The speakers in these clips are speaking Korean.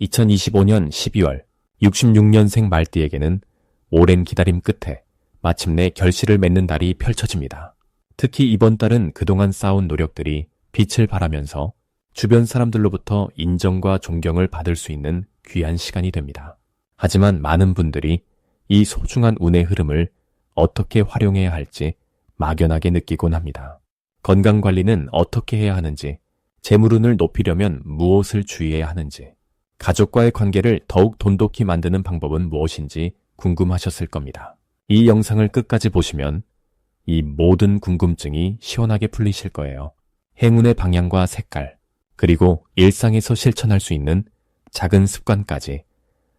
2025년 12월 66년생 말띠에게는 오랜 기다림 끝에 마침내 결실을 맺는 달이 펼쳐집니다. 특히 이번 달은 그동안 쌓아온 노력들이 빛을 발하면서 주변 사람들로부터 인정과 존경을 받을 수 있는 귀한 시간이 됩니다. 하지만 많은 분들이 이 소중한 운의 흐름을 어떻게 활용해야 할지 막연하게 느끼곤 합니다. 건강 관리는 어떻게 해야 하는지, 재물운을 높이려면 무엇을 주의해야 하는지, 가족과의 관계를 더욱 돈독히 만드는 방법은 무엇인지 궁금하셨을 겁니다. 이 영상을 끝까지 보시면 이 모든 궁금증이 시원하게 풀리실 거예요. 행운의 방향과 색깔, 그리고 일상에서 실천할 수 있는 작은 습관까지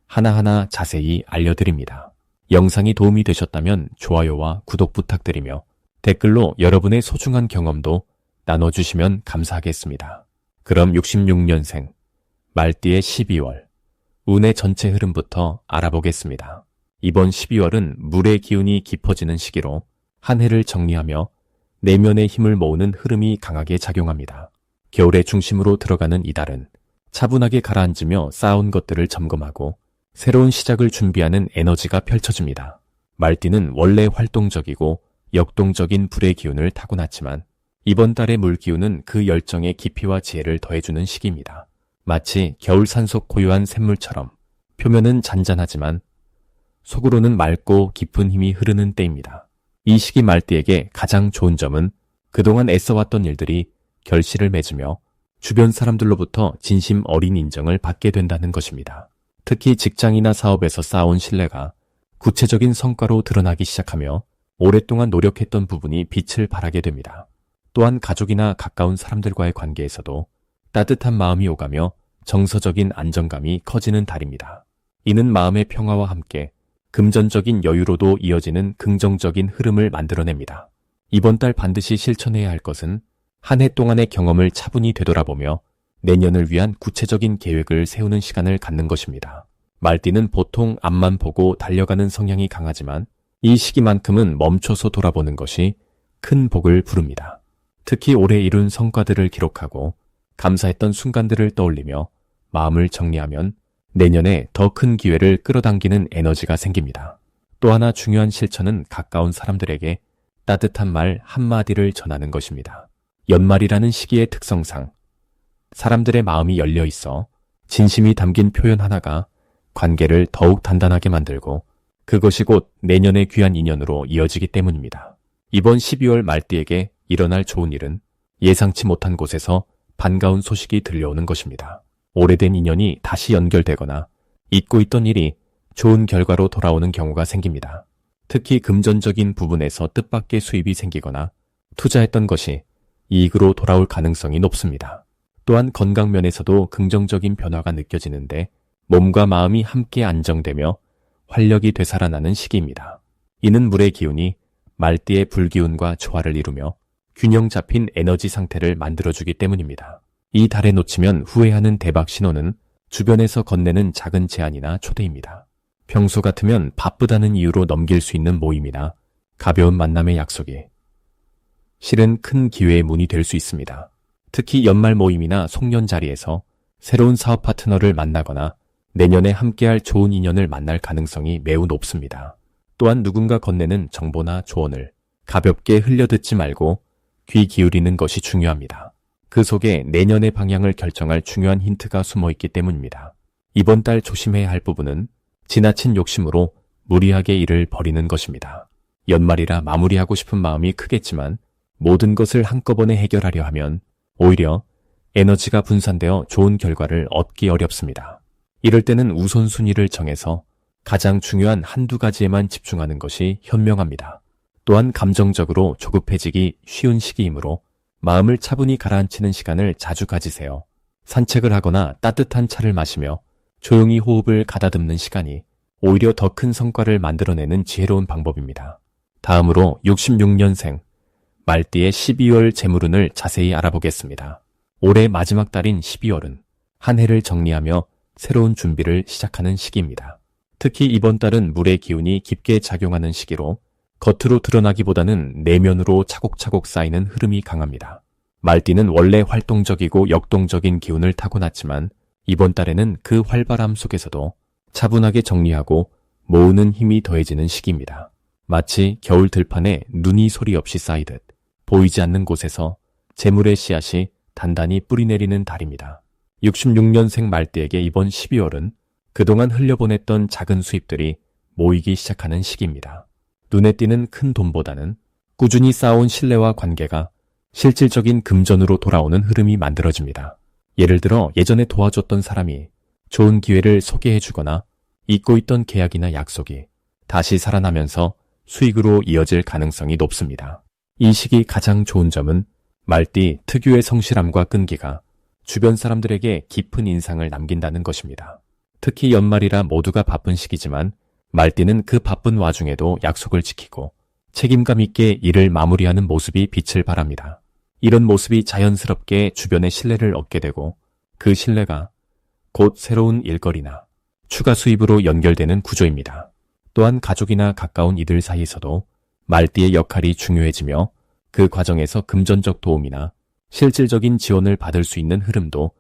하나하나 자세히 알려드립니다. 영상이 도움이 되셨다면 좋아요와 구독 부탁드리며 댓글로 여러분의 소중한 경험도 나눠주시면 감사하겠습니다. 그럼 66년생 말띠의 12월 운의 전체 흐름부터 알아보겠습니다. 이번 12월은 물의 기운이 깊어지는 시기로 한 해를 정리하며 내면의 힘을 모으는 흐름이 강하게 작용합니다. 겨울의 중심으로 들어가는 이달은 차분하게 가라앉으며 쌓아온 것들을 점검하고 새로운 시작을 준비하는 에너지가 펼쳐집니다. 말띠는 원래 활동적이고 역동적인 불의 기운을 타고났지만 이번 달의 물 기운은 그 열정의 깊이와 지혜를 더해주는 시기입니다. 마치 겨울 산속 고요한 샘물처럼 표면은 잔잔하지만 속으로는 맑고 깊은 힘이 흐르는 때입니다. 이 시기 말띠에게 가장 좋은 점은 그동안 애써왔던 일들이 결실을 맺으며 주변 사람들로부터 진심 어린 인정을 받게 된다는 것입니다. 특히 직장이나 사업에서 쌓아온 신뢰가 구체적인 성과로 드러나기 시작하며 오랫동안 노력했던 부분이 빛을 발하게 됩니다. 또한 가족이나 가까운 사람들과의 관계에서도 따뜻한 마음이 오가며 정서적인 안정감이 커지는 달입니다. 이는 마음의 평화와 함께 금전적인 여유로도 이어지는 긍정적인 흐름을 만들어냅니다. 이번 달 반드시 실천해야 할 것은 한 해 동안의 경험을 차분히 되돌아보며 내년을 위한 구체적인 계획을 세우는 시간을 갖는 것입니다. 말띠는 보통 앞만 보고 달려가는 성향이 강하지만 이 시기만큼은 멈춰서 돌아보는 것이 큰 복을 부릅니다. 특히 올해 이룬 성과들을 기록하고 감사했던 순간들을 떠올리며 마음을 정리하면 내년에 더 큰 기회를 끌어당기는 에너지가 생깁니다. 또 하나 중요한 실천은 가까운 사람들에게 따뜻한 말 한마디를 전하는 것입니다. 연말이라는 시기의 특성상 사람들의 마음이 열려 있어 진심이 담긴 표현 하나가 관계를 더욱 단단하게 만들고 그것이 곧 내년의 귀한 인연으로 이어지기 때문입니다. 이번 12월 말띠에게 일어날 좋은 일은 예상치 못한 곳에서 반가운 소식이 들려오는 것입니다. 오래된 인연이 다시 연결되거나 잊고 있던 일이 좋은 결과로 돌아오는 경우가 생깁니다. 특히 금전적인 부분에서 뜻밖의 수입이 생기거나 투자했던 것이 이익으로 돌아올 가능성이 높습니다. 또한 건강 면에서도 긍정적인 변화가 느껴지는데 몸과 마음이 함께 안정되며 활력이 되살아나는 시기입니다. 이는 물의 기운이 말띠의 불기운과 조화를 이루며 균형 잡힌 에너지 상태를 만들어주기 때문입니다. 이 달에 놓치면 후회하는 대박 신호는 주변에서 건네는 작은 제안이나 초대입니다. 평소 같으면 바쁘다는 이유로 넘길 수 있는 모임이나 가벼운 만남의 약속이 실은 큰 기회의 문이 될 수 있습니다. 특히 연말 모임이나 송년 자리에서 새로운 사업 파트너를 만나거나 내년에 함께할 좋은 인연을 만날 가능성이 매우 높습니다. 또한 누군가 건네는 정보나 조언을 가볍게 흘려듣지 말고 귀 기울이는 것이 중요합니다. 그 속에 내년의 방향을 결정할 중요한 힌트가 숨어 있기 때문입니다. 이번 달 조심해야 할 부분은 지나친 욕심으로 무리하게 일을 벌이는 것입니다. 연말이라 마무리하고 싶은 마음이 크겠지만 모든 것을 한꺼번에 해결하려 하면 오히려 에너지가 분산되어 좋은 결과를 얻기 어렵습니다. 이럴 때는 우선순위를 정해서 가장 중요한 한두 가지에만 집중하는 것이 현명합니다. 또한 감정적으로 조급해지기 쉬운 시기이므로 마음을 차분히 가라앉히는 시간을 자주 가지세요. 산책을 하거나 따뜻한 차를 마시며 조용히 호흡을 가다듬는 시간이 오히려 더 큰 성과를 만들어내는 지혜로운 방법입니다. 다음으로 66년생 말띠의 12월 재물운을 자세히 알아보겠습니다. 올해 마지막 달인 12월은 한 해를 정리하며 새로운 준비를 시작하는 시기입니다. 특히 이번 달은 물의 기운이 깊게 작용하는 시기로 겉으로 드러나기보다는 내면으로 차곡차곡 쌓이는 흐름이 강합니다. 말띠는 원래 활동적이고 역동적인 기운을 타고났지만 이번 달에는 그 활발함 속에서도 차분하게 정리하고 모으는 힘이 더해지는 시기입니다. 마치 겨울 들판에 눈이 소리 없이 쌓이듯 보이지 않는 곳에서 재물의 씨앗이 단단히 뿌리내리는 달입니다. 66년생 말띠에게 이번 12월은 그동안 흘려보냈던 작은 수입들이 모이기 시작하는 시기입니다. 눈에 띄는 큰 돈보다는 꾸준히 쌓아온 신뢰와 관계가 실질적인 금전으로 돌아오는 흐름이 만들어집니다. 예를 들어 예전에 도와줬던 사람이 좋은 기회를 소개해주거나 잊고 있던 계약이나 약속이 다시 살아나면서 수익으로 이어질 가능성이 높습니다. 이 시기 가장 좋은 점은 말띠 특유의 성실함과 끈기가 주변 사람들에게 깊은 인상을 남긴다는 것입니다. 특히 연말이라 모두가 바쁜 시기지만 말띠는 그 바쁜 와중에도 약속을 지키고 책임감 있게 일을 마무리하는 모습이 빛을 발합니다. 이런 모습이 자연스럽게 주변의 신뢰를 얻게 되고 그 신뢰가 곧 새로운 일거리나 추가 수입으로 연결되는 구조입니다. 또한 가족이나 가까운 이들 사이에서도 말띠의 역할이 중요해지며 그 과정에서 금전적 도움이나 실질적인 지원을 받을 수 있는 흐름도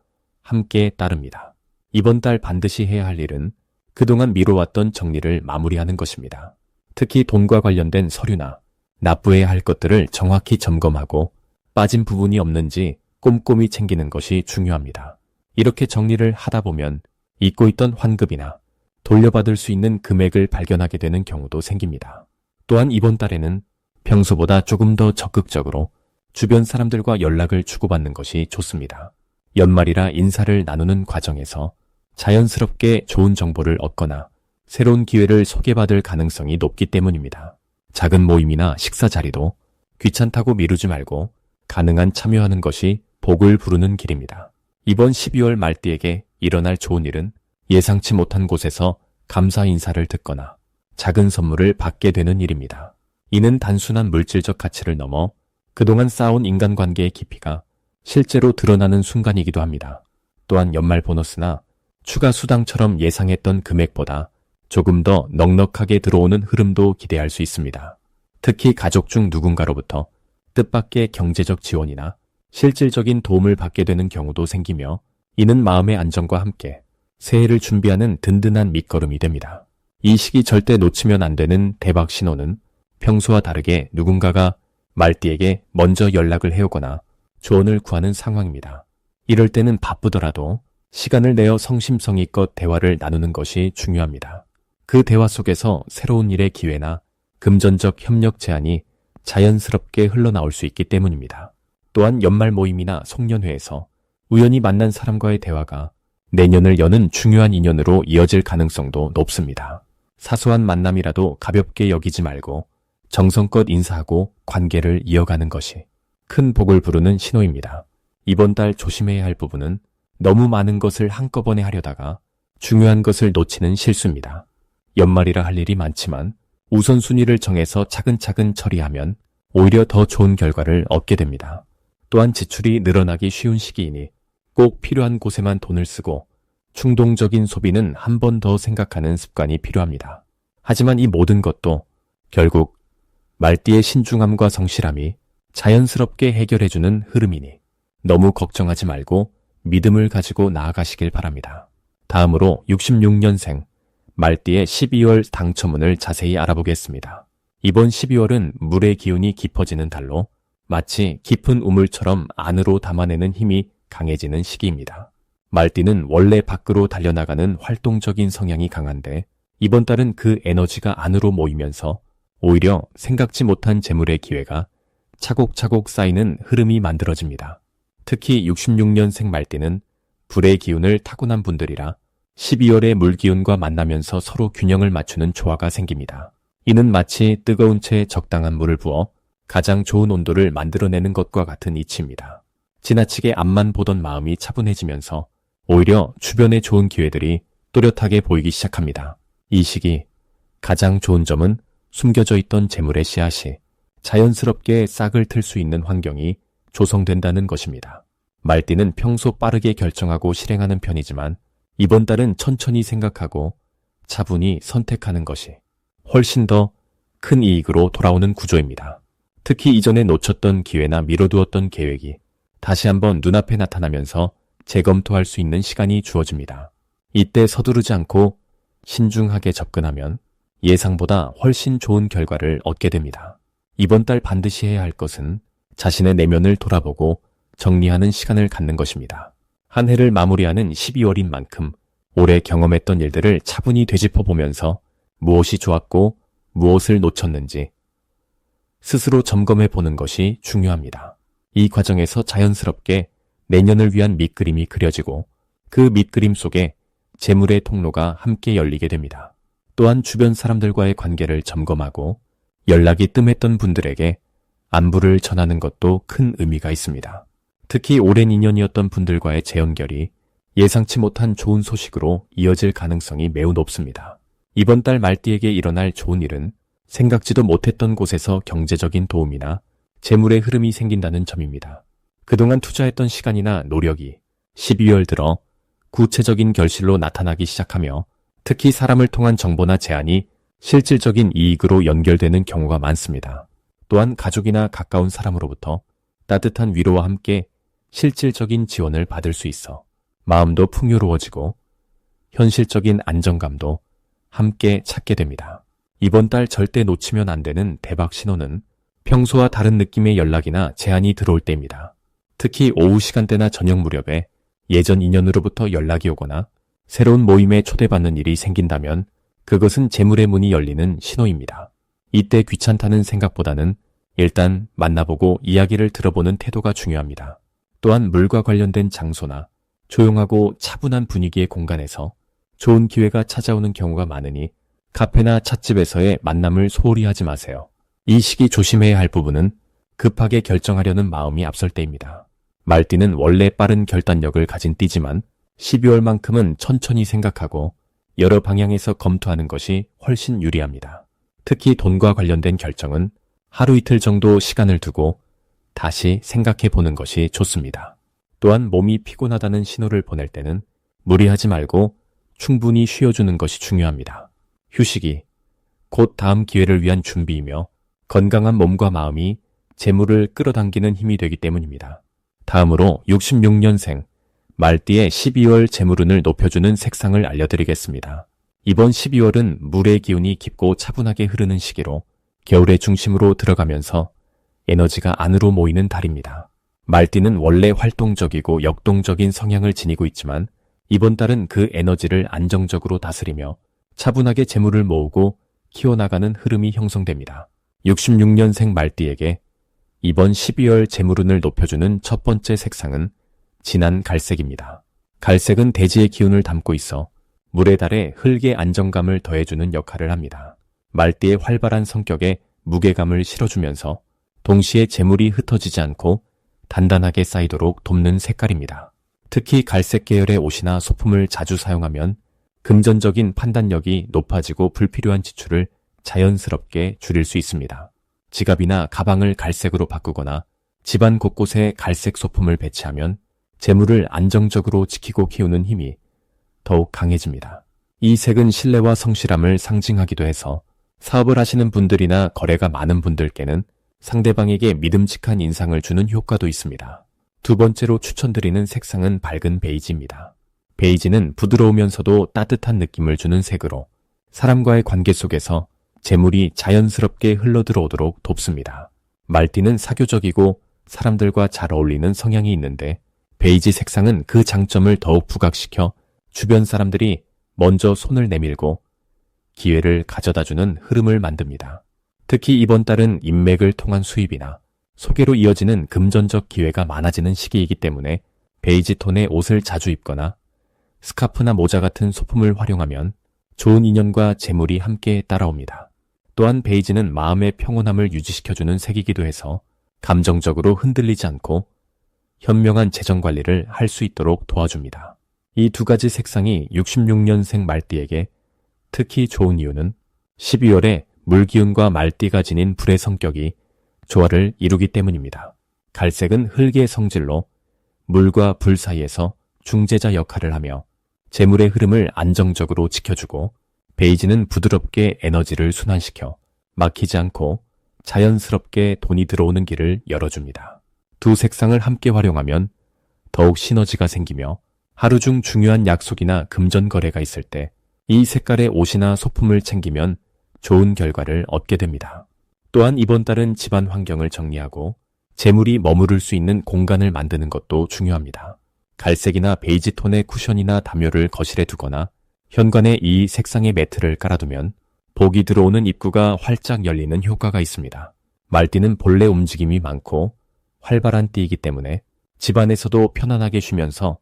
함께 따릅니다. 이번 달 반드시 해야 할 일은 그동안 미뤄왔던 정리를 마무리하는 것입니다. 특히 돈과 관련된 서류나 납부해야 할 것들을 정확히 점검하고 빠진 부분이 없는지 꼼꼼히 챙기는 것이 중요합니다. 이렇게 정리를 하다 보면 잊고 있던 환급이나 돌려받을 수 있는 금액을 발견하게 되는 경우도 생깁니다. 또한 이번 달에는 평소보다 조금 더 적극적으로 주변 사람들과 연락을 주고받는 것이 좋습니다. 연말이라 인사를 나누는 과정에서 자연스럽게 좋은 정보를 얻거나 새로운 기회를 소개받을 가능성이 높기 때문입니다. 작은 모임이나 식사 자리도 귀찮다고 미루지 말고 가능한 참여하는 것이 복을 부르는 길입니다. 이번 12월 말띠에게 일어날 좋은 일은 예상치 못한 곳에서 감사 인사를 듣거나 작은 선물을 받게 되는 일입니다. 이는 단순한 물질적 가치를 넘어 그동안 쌓아온 인간관계의 깊이가 실제로 드러나는 순간이기도 합니다. 또한 연말 보너스나 추가 수당처럼 예상했던 금액보다 조금 더 넉넉하게 들어오는 흐름도 기대할 수 있습니다. 특히 가족 중 누군가로부터 뜻밖의 경제적 지원이나 실질적인 도움을 받게 되는 경우도 생기며 이는 마음의 안정과 함께 새해를 준비하는 든든한 밑거름이 됩니다. 이 시기 절대 놓치면 안 되는 대박 신호는 평소와 다르게 누군가가 말띠에게 먼저 연락을 해오거나 조언을 구하는 상황입니다. 이럴 때는 바쁘더라도 시간을 내어 성심성의껏 대화를 나누는 것이 중요합니다. 그 대화 속에서 새로운 일의 기회나 금전적 협력 제안이 자연스럽게 흘러나올 수 있기 때문입니다. 또한 연말 모임이나 송년회에서 우연히 만난 사람과의 대화가 내년을 여는 중요한 인연으로 이어질 가능성도 높습니다. 사소한 만남이라도 가볍게 여기지 말고 정성껏 인사하고 관계를 이어가는 것이 큰 복을 부르는 신호입니다. 이번 달 조심해야 할 부분은 너무 많은 것을 한꺼번에 하려다가 중요한 것을 놓치는 실수입니다. 연말이라 할 일이 많지만 우선순위를 정해서 차근차근 처리하면 오히려 더 좋은 결과를 얻게 됩니다. 또한 지출이 늘어나기 쉬운 시기이니 꼭 필요한 곳에만 돈을 쓰고 충동적인 소비는 한 번 더 생각하는 습관이 필요합니다. 하지만 이 모든 것도 결국 말띠의 신중함과 성실함이 자연스럽게 해결해주는 흐름이니 너무 걱정하지 말고 믿음을 가지고 나아가시길 바랍니다. 다음으로 66년생 말띠의 12월 당첨운을 자세히 알아보겠습니다. 이번 12월은 물의 기운이 깊어지는 달로 마치 깊은 우물처럼 안으로 담아내는 힘이 강해지는 시기입니다. 말띠는 원래 밖으로 달려나가는 활동적인 성향이 강한데 이번 달은 그 에너지가 안으로 모이면서 오히려 생각지 못한 재물의 기회가 차곡차곡 쌓이는 흐름이 만들어집니다. 특히 66년생 말띠는 불의 기운을 타고난 분들이라 12월의 물기운과 만나면서 서로 균형을 맞추는 조화가 생깁니다. 이는 마치 뜨거운 채에 적당한 물을 부어 가장 좋은 온도를 만들어내는 것과 같은 이치입니다. 지나치게 앞만 보던 마음이 차분해지면서 오히려 주변의 좋은 기회들이 또렷하게 보이기 시작합니다. 이 시기 가장 좋은 점은 숨겨져 있던 재물의 씨앗이 자연스럽게 싹을 틀 수 있는 환경이 조성된다는 것입니다. 말띠는 평소 빠르게 결정하고 실행하는 편이지만 이번 달은 천천히 생각하고 차분히 선택하는 것이 훨씬 더 큰 이익으로 돌아오는 구조입니다. 특히 이전에 놓쳤던 기회나 미뤄두었던 계획이 다시 한번 눈앞에 나타나면서 재검토할 수 있는 시간이 주어집니다. 이때 서두르지 않고 신중하게 접근하면 예상보다 훨씬 좋은 결과를 얻게 됩니다. 이번 달 반드시 해야 할 것은 자신의 내면을 돌아보고 정리하는 시간을 갖는 것입니다. 한 해를 마무리하는 12월인 만큼 올해 경험했던 일들을 차분히 되짚어 보면서 무엇이 좋았고 무엇을 놓쳤는지 스스로 점검해 보는 것이 중요합니다. 이 과정에서 자연스럽게 내년을 위한 밑그림이 그려지고 그 밑그림 속에 재물의 통로가 함께 열리게 됩니다. 또한 주변 사람들과의 관계를 점검하고 연락이 뜸했던 분들에게 안부를 전하는 것도 큰 의미가 있습니다. 특히 오랜 인연이었던 분들과의 재연결이 예상치 못한 좋은 소식으로 이어질 가능성이 매우 높습니다. 이번 달 말띠에게 일어날 좋은 일은 생각지도 못했던 곳에서 경제적인 도움이나 재물의 흐름이 생긴다는 점입니다. 그동안 투자했던 시간이나 노력이 12월 들어 구체적인 결실로 나타나기 시작하며 특히 사람을 통한 정보나 제안이 실질적인 이익으로 연결되는 경우가 많습니다. 또한 가족이나 가까운 사람으로부터 따뜻한 위로와 함께 실질적인 지원을 받을 수 있어 마음도 풍요로워지고 현실적인 안정감도 함께 찾게 됩니다. 이번 달 절대 놓치면 안 되는 대박 신호는 평소와 다른 느낌의 연락이나 제안이 들어올 때입니다. 특히 오후 시간대나 저녁 무렵에 예전 인연으로부터 연락이 오거나 새로운 모임에 초대받는 일이 생긴다면 그것은 재물의 문이 열리는 신호입니다. 이때 귀찮다는 생각보다는 일단 만나보고 이야기를 들어보는 태도가 중요합니다. 또한 물과 관련된 장소나 조용하고 차분한 분위기의 공간에서 좋은 기회가 찾아오는 경우가 많으니 카페나 찻집에서의 만남을 소홀히 하지 마세요. 이 시기 조심해야 할 부분은 급하게 결정하려는 마음이 앞설 때입니다. 말띠는 원래 빠른 결단력을 가진 띠지만 12월만큼은 천천히 생각하고 여러 방향에서 검토하는 것이 훨씬 유리합니다. 특히 돈과 관련된 결정은 하루 이틀 정도 시간을 두고 다시 생각해 보는 것이 좋습니다. 또한 몸이 피곤하다는 신호를 보낼 때는 무리하지 말고 충분히 쉬어주는 것이 중요합니다. 휴식이 곧 다음 기회를 위한 준비이며 건강한 몸과 마음이 재물을 끌어당기는 힘이 되기 때문입니다. 다음으로 66년생 말띠의 12월 재물운을 높여주는 색상을 알려드리겠습니다. 이번 12월은 물의 기운이 깊고 차분하게 흐르는 시기로 겨울의 중심으로 들어가면서 에너지가 안으로 모이는 달입니다. 말띠는 원래 활동적이고 역동적인 성향을 지니고 있지만 이번 달은 그 에너지를 안정적으로 다스리며 차분하게 재물을 모으고 키워나가는 흐름이 형성됩니다. 66년생 말띠에게 이번 12월 재물운을 높여주는 첫 번째 색상은 진한 갈색입니다. 갈색은 대지의 기운을 담고 있어 물의 달에 흙의 안정감을 더해주는 역할을 합니다. 말띠의 활발한 성격에 무게감을 실어주면서 동시에 재물이 흩어지지 않고 단단하게 쌓이도록 돕는 색깔입니다. 특히 갈색 계열의 옷이나 소품을 자주 사용하면 금전적인 판단력이 높아지고 불필요한 지출을 자연스럽게 줄일 수 있습니다. 지갑이나 가방을 갈색으로 바꾸거나 집안 곳곳에 갈색 소품을 배치하면 재물을 안정적으로 지키고 키우는 힘이 더욱 강해집니다. 이 색은 신뢰와 성실함을 상징하기도 해서 사업을 하시는 분들이나 거래가 많은 분들께는 상대방에게 믿음직한 인상을 주는 효과도 있습니다. 두 번째로 추천드리는 색상은 밝은 베이지입니다. 베이지는 부드러우면서도 따뜻한 느낌을 주는 색으로 사람과의 관계 속에서 재물이 자연스럽게 흘러들어오도록 돕습니다. 말띠는 사교적이고 사람들과 잘 어울리는 성향이 있는데 베이지 색상은 그 장점을 더욱 부각시켜 주변 사람들이 먼저 손을 내밀고 기회를 가져다주는 흐름을 만듭니다. 특히 이번 달은 인맥을 통한 수입이나 소개로 이어지는 금전적 기회가 많아지는 시기이기 때문에 베이지 톤의 옷을 자주 입거나 스카프나 모자 같은 소품을 활용하면 좋은 인연과 재물이 함께 따라옵니다. 또한 베이지는 마음의 평온함을 유지시켜주는 색이기도 해서 감정적으로 흔들리지 않고 현명한 재정 관리를 할 수 있도록 도와줍니다. 이 두 가지 색상이 66년생 말띠에게 특히 좋은 이유는 12월에 물기운과 말띠가 지닌 불의 성격이 조화를 이루기 때문입니다. 갈색은 흙의 성질로 물과 불 사이에서 중재자 역할을 하며 재물의 흐름을 안정적으로 지켜주고 베이지는 부드럽게 에너지를 순환시켜 막히지 않고 자연스럽게 돈이 들어오는 길을 열어줍니다. 두 색상을 함께 활용하면 더욱 시너지가 생기며 하루 중 중요한 약속이나 금전 거래가 있을 때 이 색깔의 옷이나 소품을 챙기면 좋은 결과를 얻게 됩니다. 또한 이번 달은 집안 환경을 정리하고 재물이 머무를 수 있는 공간을 만드는 것도 중요합니다. 갈색이나 베이지 톤의 쿠션이나 담요를 거실에 두거나 현관에 이 색상의 매트를 깔아두면 복이 들어오는 입구가 활짝 열리는 효과가 있습니다. 말띠는 본래 움직임이 많고 활발한 띠이기 때문에 집안에서도 편안하게 쉬면서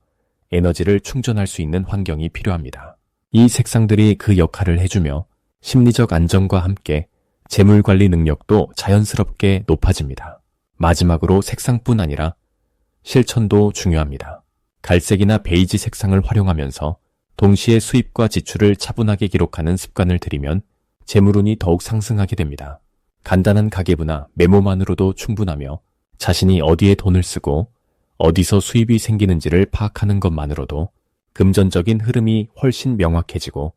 에너지를 충전할 수 있는 환경이 필요합니다. 이 색상들이 그 역할을 해주며 심리적 안정과 함께 재물 관리 능력도 자연스럽게 높아집니다. 마지막으로 색상뿐 아니라 실천도 중요합니다. 갈색이나 베이지 색상을 활용하면서 동시에 수입과 지출을 차분하게 기록하는 습관을 들이면 재물운이 더욱 상승하게 됩니다. 간단한 가계부나 메모만으로도 충분하며 자신이 어디에 돈을 쓰고 어디서 수입이 생기는지를 파악하는 것만으로도 금전적인 흐름이 훨씬 명확해지고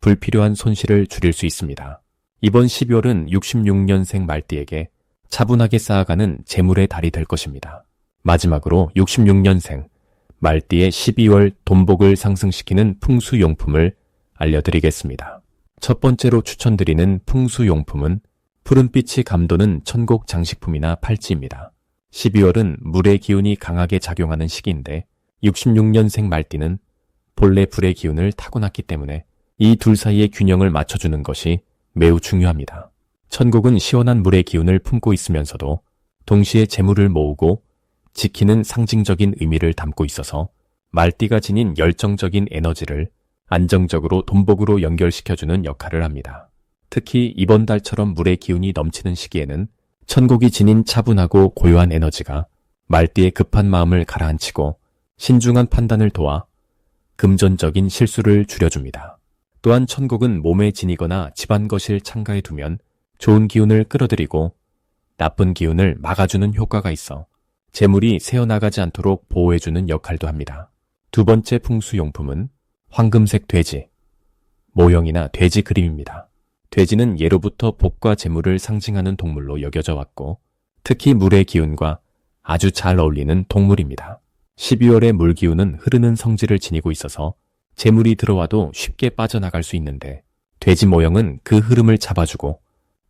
불필요한 손실을 줄일 수 있습니다. 이번 12월은 66년생 말띠에게 차분하게 쌓아가는 재물의 달이 될 것입니다. 마지막으로 66년생 말띠의 12월 돈복을 상승시키는 풍수용품을 알려드리겠습니다. 첫 번째로 추천드리는 풍수용품은 푸른빛이 감도는 천국 장식품이나 팔찌입니다. 12월은 물의 기운이 강하게 작용하는 시기인데 66년생 말띠는 본래 불의 기운을 타고났기 때문에 이 둘 사이의 균형을 맞춰주는 것이 매우 중요합니다. 천국은 시원한 물의 기운을 품고 있으면서도 동시에 재물을 모으고 지키는 상징적인 의미를 담고 있어서 말띠가 지닌 열정적인 에너지를 안정적으로 돈복으로 연결시켜주는 역할을 합니다. 특히 이번 달처럼 물의 기운이 넘치는 시기에는 천국이 지닌 차분하고 고요한 에너지가 말띠의 급한 마음을 가라앉히고 신중한 판단을 도와 금전적인 실수를 줄여줍니다. 또한 천국은 몸에 지니거나 집안 거실 창가에 두면 좋은 기운을 끌어들이고 나쁜 기운을 막아주는 효과가 있어 재물이 새어나가지 않도록 보호해주는 역할도 합니다. 두 번째 풍수용품은 황금색 돼지, 모형이나 돼지 그림입니다. 돼지는 예로부터 복과 재물을 상징하는 동물로 여겨져 왔고 특히 물의 기운과 아주 잘 어울리는 동물입니다. 12월의 물 기운은 흐르는 성질을 지니고 있어서 재물이 들어와도 쉽게 빠져나갈 수 있는데 돼지 모형은 그 흐름을 잡아주고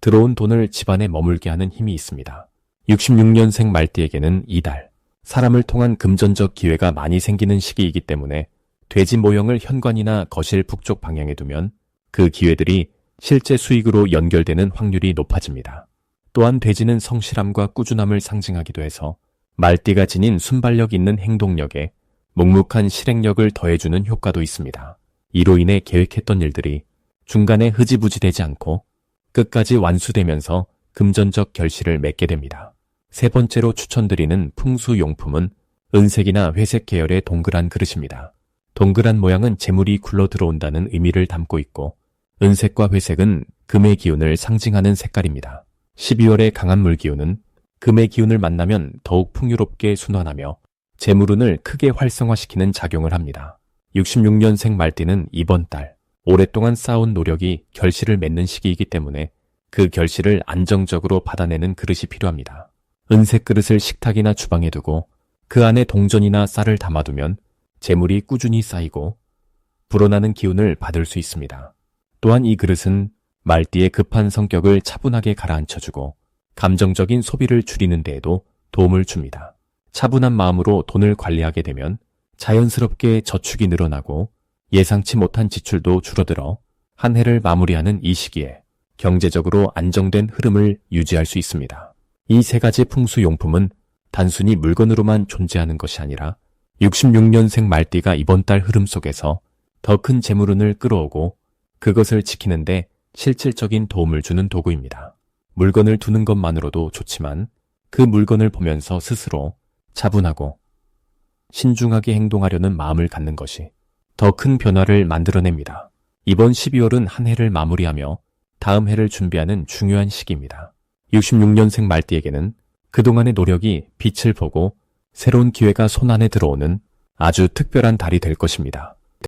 들어온 돈을 집안에 머물게 하는 힘이 있습니다. 66년생 말띠에게는 이달, 사람을 통한 금전적 기회가 많이 생기는 시기이기 때문에 돼지 모형을 현관이나 거실 북쪽 방향에 두면 그 기회들이 실제 수익으로 연결되는 확률이 높아집니다. 또한 돼지는 성실함과 꾸준함을 상징하기도 해서 말띠가 지닌 순발력 있는 행동력에 묵묵한 실행력을 더해주는 효과도 있습니다. 이로 인해 계획했던 일들이 중간에 흐지부지 되지 않고 끝까지 완수되면서 금전적 결실을 맺게 됩니다. 세 번째로 추천드리는 풍수용품은 은색이나 회색 계열의 동그란 그릇입니다. 동그란 모양은 재물이 굴러 들어온다는 의미를 담고 있고 은색과 회색은 금의 기운을 상징하는 색깔입니다. 12월의 강한 물 기운은 금의 기운을 만나면 더욱 풍요롭게 순환하며 재물운을 크게 활성화시키는 작용을 합니다. 66년생 말띠는 이번 달 오랫동안 쌓은 노력이 결실을 맺는 시기이기 때문에 그 결실을 안정적으로 받아내는 그릇이 필요합니다. 은색 그릇을 식탁이나 주방에 두고 그 안에 동전이나 쌀을 담아두면 재물이 꾸준히 쌓이고 불어나는 기운을 받을 수 있습니다. 또한 이 그릇은 말띠의 급한 성격을 차분하게 가라앉혀주고 감정적인 소비를 줄이는 데에도 도움을 줍니다. 차분한 마음으로 돈을 관리하게 되면 자연스럽게 저축이 늘어나고 예상치 못한 지출도 줄어들어 한 해를 마무리하는 이 시기에 경제적으로 안정된 흐름을 유지할 수 있습니다. 이 세 가지 풍수용품은 단순히 물건으로만 존재하는 것이 아니라 66년생 말띠가 이번 달 흐름 속에서 더 큰 재물운을 끌어오고 그것을 지키는데 실질적인 도움을 주는 도구입니다. 물건을 두는 것만으로도 좋지만 그 물건을 보면서 스스로 차분하고 신중하게 행동하려는 마음을 갖는 것이 더 큰 변화를 만들어냅니다. 이번 12월은 한 해를 마무리하며 다음 해를 준비하는 중요한 시기입니다. 66년생 말띠에게는 그동안의 노력이 빛을 보고 새로운 기회가 손안에 들어오는 아주 특별한 달이 될 것입니다.